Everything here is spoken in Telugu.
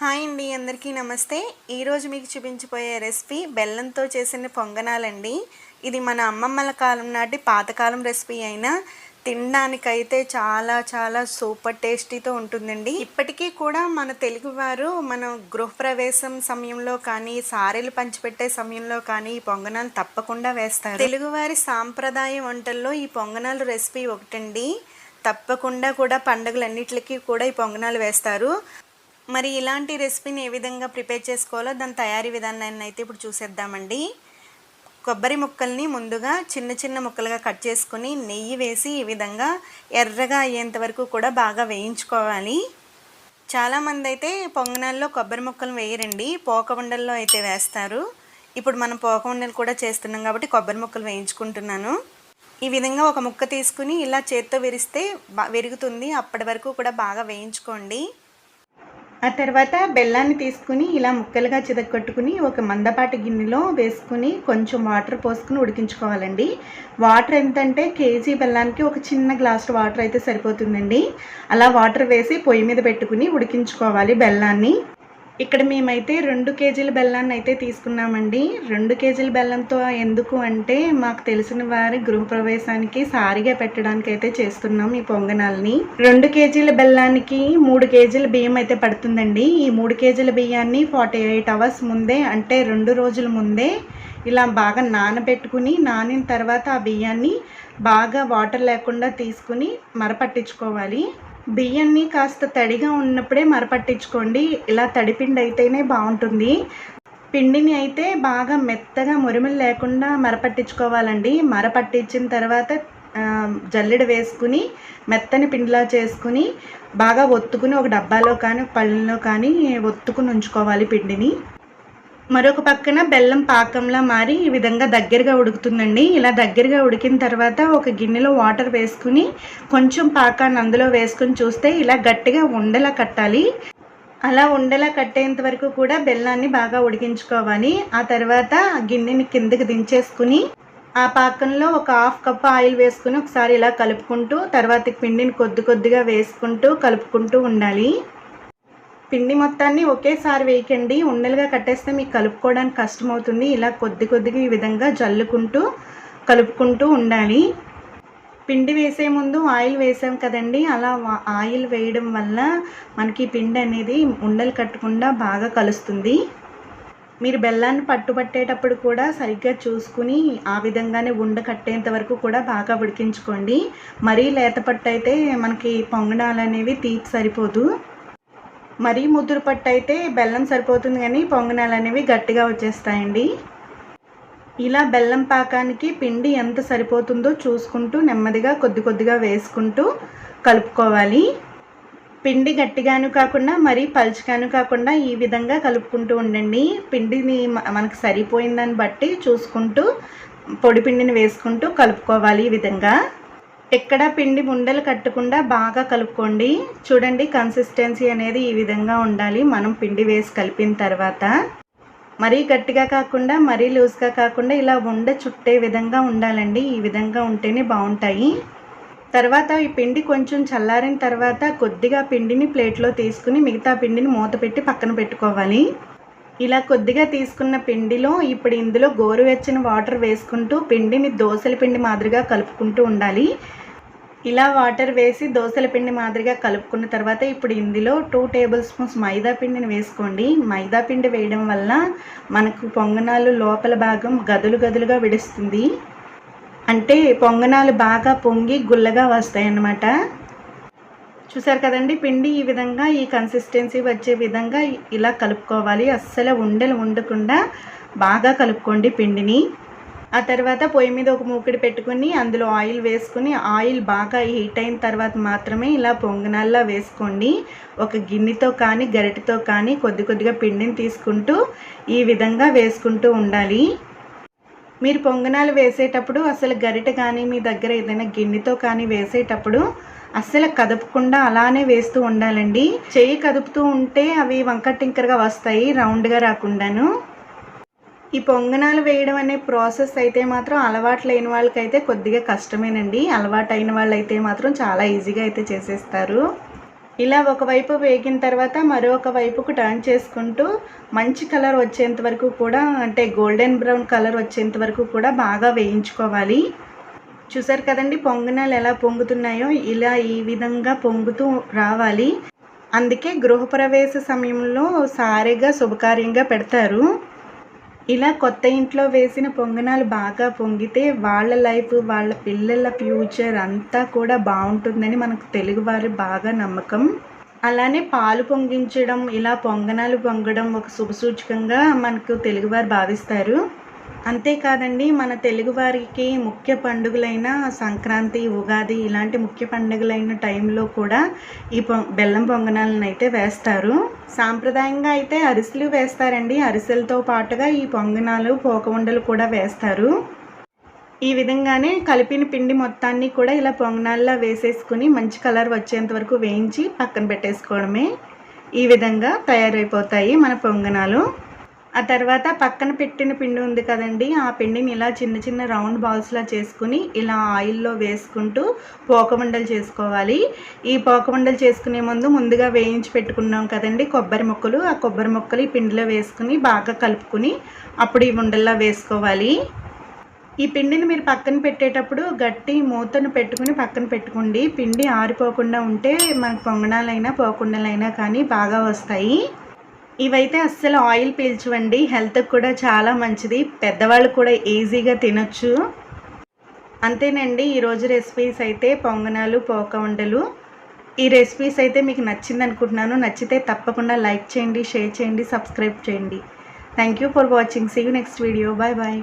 హాయ్ అండి అందరికీ నమస్తే. ఈరోజు మీకు చూపించిపోయే రెసిపీ బెల్లంతో చేసిన పొంగనాలండి. ఇది మన అమ్మమ్మల కాలం నాటి పాతకాలం రెసిపీ అయినా తినడానికైతే చాలా చాలా సూపర్ టేస్టీతో ఉంటుందండి. ఇప్పటికీ కూడా మన తెలుగువారు మన గృహప్రవేశం సమయంలో కానీ సారెలు పంచిపెట్టే సమయంలో కానీ ఈ పొంగనాలు తప్పకుండా వేస్తారు. తెలుగువారి సాంప్రదాయ వంటల్లో ఈ పొంగనాలు రెసిపీ ఒకటండి. తప్పకుండా కూడా పండుగలన్నిటికీ కూడా ఈ పొంగనాలు వేస్తారు. మరి ఇలాంటి రెసిపీని ఏ విధంగా ప్రిపేర్ చేసుకోవాలో దాని తయారీ విధానాన్ని అయితే ఇప్పుడు చూసేద్దామండి. కొబ్బరి ముక్కల్ని ముందుగా చిన్న చిన్న ముక్కలుగా కట్ చేసుకుని నెయ్యి వేసి ఈ విధంగా ఎర్రగా అయ్యేంత వరకు కూడా బాగా వేయించుకోవాలి. చాలామంది అయితే పొంగనాల్లో కొబ్బరి ముక్కలు వేయరండి. పోక ఉండల్లో అయితే వేస్తారు. ఇప్పుడు మనం పోక ఉండలు కూడా చేస్తున్నాం కాబట్టి కొబ్బరి ముక్కలు వేయించుకుంటున్నాను. ఈ విధంగా ఒక ముక్క తీసుకుని ఇలా చేత్తో విరిస్తే బా విరుగుతుంది. అప్పటి వరకు కూడా బాగా వేయించుకోండి. ఆ తర్వాత బెల్లాన్ని తీసుకుని ఇలా ముక్కలుగా చితకొట్టుకుని ఒక మందపాటి గిన్నెలో వేసుకుని కొంచెం వాటర్ పోసుకుని ఉడికించుకోవాలండి. వాటర్ ఎంతంటే కేజీ బెల్లానికి ఒక చిన్న గ్లాస్ వాటర్ అయితే సరిపోతుందండి. అలా వాటర్ వేసి పొయ్యి మీద పెట్టుకుని ఉడికించుకోవాలి బెల్లాన్ని. ఇక్కడ మేమైతే రెండు కేజీల బెల్లాన్ని అయితే తీసుకున్నామండి. రెండు కేజీల బెల్లంతో ఎందుకు అంటే మాకు తెలిసిన వారి గృహప్రవేశానికి సారిగా పెట్టడానికి అయితే చేస్తున్నాం ఈ పొంగనాల్ని. రెండు కేజీల బెల్లానికి మూడు కేజీల బియ్యం అయితే పడుతుందండి. ఈ మూడు కేజీల బియ్యాన్ని ఫార్టీ ఎయిట్ అవర్స్ ముందే అంటే రెండు రోజుల ముందే ఇలా బాగా నానబెట్టుకుని నానిన తర్వాత ఆ బియ్యాన్ని బాగా వాటర్ లేకుండా తీసుకుని మరపట్టించుకోవాలి. బియ్యాన్ని కాస్త తడిగా ఉన్నప్పుడే మరపట్టించుకోండి. ఇలా తడిపిండి అయితేనే బాగుంటుంది. పిండిని అయితే బాగా మెత్తగా మురిమిలు లేకుండా మరపట్టించుకోవాలండి. మరపట్టించిన తర్వాత జల్లెడ వేసుకుని మెత్తని పిండిలా చేసుకుని బాగా ఒత్తుకుని ఒక డబ్బాలో కానీ పళ్ళలో కానీ ఒత్తుకుని ఉంచుకోవాలి పిండిని. మరొక పక్కన బెల్లం పాకంలా మారి ఈ విధంగా దగ్గరగా ఉడుకుతుందండి. ఇలా దగ్గరగా ఉడికిన తర్వాత ఒక గిన్నెలో వాటర్ వేసుకుని కొంచెం పాకాన్ని అందులో వేసుకుని చూస్తే ఇలా గట్టిగా ఉండలా కట్టాలి. అలా ఉండలా కట్టేంత వరకు కూడా బెల్లాన్ని బాగా ఉడికించుకోవాలి. ఆ తర్వాత గిన్నెని కిందకి దించేసుకుని ఆ పాకంలో ఒక హాఫ్ కప్ ఆయిల్ వేసుకుని ఒకసారి ఇలా కలుపుకుంటూ తర్వాత పిండిని కొద్ది కొద్దిగా వేసుకుంటూ కలుపుకుంటూ ఉండాలి. పిండి మొత్తాన్ని ఒకేసారి వేయకండి. ఉండలుగా కట్టేస్తే మీకు కలుపుకోవడానికి కష్టమవుతుంది. ఇలా కొద్ది కొద్దిగా ఈ విధంగా జల్లుకుంటూ కలుపుకుంటూ ఉండాలి. పిండి వేసే ముందు ఆయిల్ వేసాం కదండి. అలా ఆయిల్ వేయడం వల్ల మనకి పిండి అనేది ఉండలు కట్టకుండా బాగా కలుస్తుంది. మీరు బెల్లాన్ని పట్టుబట్టేటప్పుడు కూడా సరిగ్గా చూసుకుని ఆ విధంగానే ఉండ కట్టేంత వరకు కూడా బాగా ఉడికించుకోండి. మరీ లేత పట్టు అయితే మనకి పొంగడాలు అనేవి తీపి సరిపోదు. మరీ ముదురు పట్టు అయితే బెల్లం సరిపోతుంది కానీ పొంగనాలు అనేవి గట్టిగా వచ్చేస్తాయండి. ఇలా బెల్లం పాకానికి పిండి ఎంత సరిపోతుందో చూసుకుంటూ నెమ్మదిగా కొద్ది కొద్దిగా వేసుకుంటూ కలుపుకోవాలి. పిండి గట్టిగాను కాకుండా మరీ పలుచగాను కాకుండా ఈ విధంగా కలుపుకుంటూ ఉండండి. పిండిని మనకు సరిపోయిందని బట్టి చూసుకుంటూ పొడి పిండిని వేసుకుంటూ కలుపుకోవాలి ఈ విధంగా. ఎక్కడ పిండి ఉండలు కట్టకుండా బాగా కలుపుకోండి. చూడండి కన్సిస్టెన్సీ అనేది ఈ విధంగా ఉండాలి. మనం పిండి వేసి కలిపిన తర్వాత. మరీ గట్టిగా కాకుండా మరీ లూజ్గా కాకుండా ఇలా ఉండ చుట్టే విధంగా ఉండాలండి. ఈ విధంగా ఉంటేనే బాగుంటాయి. తర్వాత ఈ పిండి కొంచెం చల్లారిన తర్వాత కొద్దిగా పిండిని ప్లేట్లో తీసుకుని మిగతా పిండిని మూత పెట్టి పక్కన పెట్టుకోవాలి. ఇలా కొద్దిగా తీసుకున్న పిండిలో ఇప్పుడు ఇందులో గోరువెచ్చని వాటర్ వేసుకుంటూ పిండిని దోశల పిండి మాదిరిగా కలుపుకుంటూ ఉండాలి. ఇలా వాటర్ వేసి దోశల పిండి మాదిరిగా కలుపుకున్న తర్వాత ఇప్పుడు ఇందులో టూ టేబుల్ స్పూన్స్ మైదా పిండిని వేసుకోండి. మైదా పిండి వేయడం వల్ల మనకు పొంగనాలు లోపల భాగం గదులు గదులుగా విడుస్తుంది. అంటే పొంగనాలు బాగా పొంగి గుల్లగా వస్తాయి అన్నమాట చూసారు కదండి పిండి ఈ విధంగా ఈ కన్సిస్టెన్సీ వచ్చే విధంగా ఇలా కలుపుకోవాలి. అస్సలు ఉండలు ఉండకుండా బాగా కలుపుకోండి పిండిని. ఆ తర్వాత పొయ్యి మీద ఒక మూకిడి పెట్టుకుని అందులో ఆయిల్ వేసుకుని ఆయిల్ బాగా హీట్ అయిన తర్వాత మాత్రమే ఇలా పొంగనాల్లా వేసుకోండి. ఒక గిన్నెతో కానీ గరిటతో కానీ కొద్ది కొద్దిగా పిండిని తీసుకుంటూ ఈ విధంగా వేసుకుంటూ ఉండాలి. మీరు పొంగనాలు వేసేటప్పుడు అసలు గరిట కానీ మీ దగ్గర ఏదైనా గిన్నెతో కానీ వేసేటప్పుడు అస్సలు కదపకుండా అలానే వేస్తూ ఉండాలండి. చెయ్యి కదుపుతూ ఉంటే అవి వంకటింకరగా వస్తాయి రౌండ్గా రాకుండాను. ఈ పొంగనాలు వేయడం అనే ప్రాసెస్ అయితే మాత్రం అలవాటు లేని వాళ్ళకైతే కొద్దిగా కష్టమేనండి. అలవాటు అయిన వాళ్ళైతే మాత్రం చాలా ఈజీగా అయితే చేసేస్తారు. ఇలా ఒకవైపు వేగిన తర్వాత మరొక వైపుకు టర్న్ చేసుకుంటూ మంచి కలర్ వచ్చేంత వరకు కూడా అంటే గోల్డెన్ బ్రౌన్ కలర్ వచ్చేంత వరకు కూడా బాగా వేయించుకోవాలి. చూసారు కదండి పొంగనాలు ఎలా పొంగుతున్నాయో? ఇలా ఈ విధంగా పొంగుతూ రావాలి. అందుకే గృహప్రవేశ సమయంలో సారీగా శుభకార్యంగా పెడతారు. ఇలా కొత్త ఇంట్లో వేసిన పొంగనాలు బాగా పొంగితే వాళ్ళ లైఫ్ వాళ్ళ పిల్లల ఫ్యూచర్ అంతా కూడా బాగుంటుందని మనకు తెలుగువారి బాగా నమ్మకం. అలానే పాలు పొంగించడం ఇలా పొంగనాలు పొంగడం ఒక శుభసూచకంగా మనకు తెలుగువారు భావిస్తారు. అంతేకాదండి మన తెలుగువారికి ముఖ్య పండుగలైన సంక్రాంతి ఉగాది ఇలాంటి ముఖ్య పండుగలైన టైంలో కూడా ఈ పొ బెల్లం పొంగనాలను అయితే వేస్తారు. సాంప్రదాయంగా అయితే అరిసెలు వేస్తారండి. అరిసెలతో పాటుగా ఈ పొంగనాలు పోకవుండలు కూడా వేస్తారు. ఈ విధంగానే కలిపిన పిండి మొత్తాన్ని కూడా ఇలా పొంగనాల్లో వేసేసుకుని మంచి కలర్ వచ్చేంత వరకు వేయించి పక్కన పెట్టేసుకోవడమే. ఈ విధంగా తయారైపోతాయి మన పొంగనాలు. ఆ తర్వాత పక్కన పెట్టిన పిండి ఉంది కదండి ఆ పిండిని ఇలా చిన్న చిన్న రౌండ్ బాల్స్లా చేసుకుని ఇలా ఆయిల్లో వేసుకుంటూ పోకమండలు చేసుకోవాలి. ఈ పోకమండలు చేసుకునే ముందు ముందుగా వేయించి పెట్టుకున్నాం కదండి కొబ్బరి ముక్కలు. ఆ కొబ్బరి ముక్కలు ఈ పిండిలో వేసుకుని బాగా కలుపుకుని అప్పుడు ఈ ఉండల్లా వేసుకోవాలి. ఈ పిండిని మీరు పక్కన పెట్టేటప్పుడు గట్టి మూతను పెట్టుకుని పక్కన పెట్టుకోండి. పిండి ఆరిపోకుండా ఉంటే మనకు పొంగనాలైనా పోకుండాలైనా కానీ బాగా వస్తాయి. ఇవైతే అస్సలు ఆయిల్ పీల్చవండి. హెల్త్కి కూడా చాలా మంచిది. పెద్దవాళ్ళు కూడా ఈజీగా తినొచ్చు. అంతేనండి ఈరోజు రెసిపీస్ అయితే పొంగనాలు పోక ఉండలు. ఈ రెసిపీస్ అయితే మీకు నచ్చింది అనుకుంటున్నాను నచ్చితే తప్పకుండా లైక్ చేయండి షేర్ చేయండి సబ్స్క్రైబ్ చేయండి. Thank you for watching see you next video bye bye